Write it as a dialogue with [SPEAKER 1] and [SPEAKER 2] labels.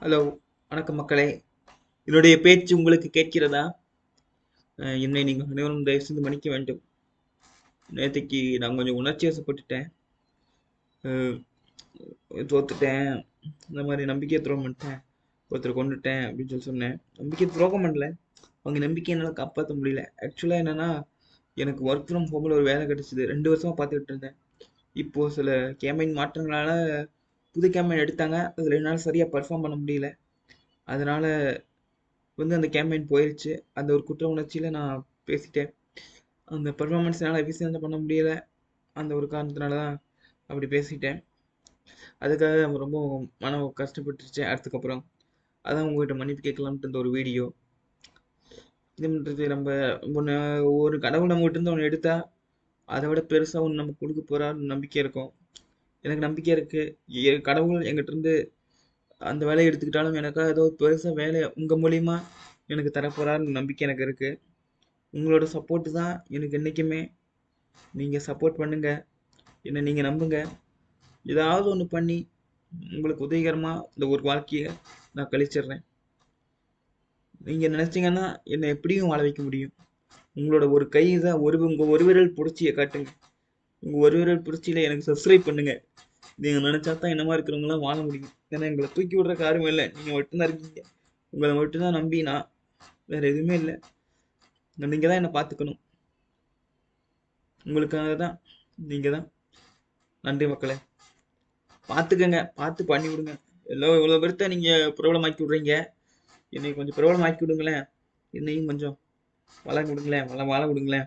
[SPEAKER 1] Hello வணக்கம் மக்களே. என்னுடைய பேச்சு உங்களுக்கு கேட்கிறதா? என்னை நீங்கள் அனைவரும் தயவு செய்து மன்னிக்க வேண்டும். நேற்றுக்கு நான் கொஞ்சம் உணர்ச்சி வசப்பட்டுட்டேன். தோத்துட்டேன். இந்த மாதிரி நம்பிக்கை துரோகம் பண்ணிட்டேன். ஒருத்தர் கொண்டுட்டேன் அப்படின்னு சொல்லி சொன்னேன். நம்பிக்கை துரோகம் பண்ணல. அவங்க நம்பிக்கை என்னால் காப்பாற்ற முடியல. ஆக்சுவலாக என்னென்னா எனக்கு ஒர்க் ஃப்ரம் ஹோமில் ஒரு வேலை கிடச்சிது. ரெண்டு வருஷமாக பார்த்துக்கிட்டு இருந்தேன். இப்போது சில கேம்பைன் மாற்றங்களால் புது கேம்பைன் எடுத்தாங்க. அதில் என்னால் சரியாக பர்ஃபார்ம் பண்ண முடியல. அதனால் வந்து அந்த கேம்பைன் போயிடுச்சு அந்த ஒரு குற்ற உணர்ச்சியில் நான் பேசிட்டேன். அந்த பர்ஃபார்மன்ஸ் என்னால் எஃபிஷியண்டாக பண்ண முடியல. அந்த ஒரு காரணத்தினால தான் அப்படி பேசிட்டேன். அதுக்காக ரொம்ப மனம் கஷ்டப்பட்டுருச்சு. அதுக்கப்புறம் அதான் உங்கள்கிட்ட மன்னிப்பு கேட்கலாம்ட்டு இந்த ஒரு வீடியோ. இது பண்ணுறது நம்ம ஒன்று ஒரு கடவுள் நம்மகிட்ட இருந்து ஒன்று எடுத்தால் அதை விட பெருசாக ஒன்று நம்ம கொடுக்க போகிறான்னு நம்பிக்கை இருக்கும். எனக்கு நம்பிக்கை இருக்குது கடவுள் எங்கிட்டருந்து அந்த வேலையை எடுத்துக்கிட்டாலும் எனக்காக ஏதோ பெருசாக வேலையை உங்கள் மூலிமா எனக்கு தரப்போகிறாருன்னு நம்பிக்கை எனக்கு இருக்குது உங்களோட சப்போர்ட்டு தான் எனக்கு என்றைக்குமே நீங்கள் சப்போர்ட் பண்ணுங்கள் என்னை நீங்கள் நம்புங்க. ஏதாவது ஒன்று பண்ணி உங்களுக்கு உதவிகரமாக இந்த ஒரு வாழ்க்கையை நான் கழிச்சிடுறேன். நீங்கள் நினச்சிங்கன்னா என்னை எப்படியும் வாழ வைக்க முடியும். உங்களோட ஒரு கை தான் ஒரு உங்கள் ஒரு விரல் பிடிச்சியை காட்டுங்க. உங்கள் ஒரு விரல் புரட்சியில் எனக்கு சப்ஸ்கிரைப் பண்ணுங்கள் நீங்கள் நினச்சா தான் என்னமா இருக்கிறவங்களாம் வாழ முடியும். ஏன்னா எங்களை தூக்கி விடுற காரணம் இல்லை. நீங்கள் மட்டும்தான் இருக்கீங்க. உங்களை மட்டும்தான் நம்பி நான் வேறு எதுவுமே இல்லை. நீங்கள் தான் என்னை பார்த்துக்கணும். உங்களுக்காக தான் நீங்கள் தான். நன்றி மக்களே. பார்த்துக்கங்க. பார்த்து பண்ணி விடுங்க. எல்லோ இவ்வளோ பேர்த்த நீங்கள் பிரபலமாக்கி விட்றீங்க. என்னை கொஞ்சம் பிரபலமாக்கி விடுங்களேன். என்னையும் கொஞ்சம் வளர விடுங்களேன். வள வாழ விடுங்களேன்.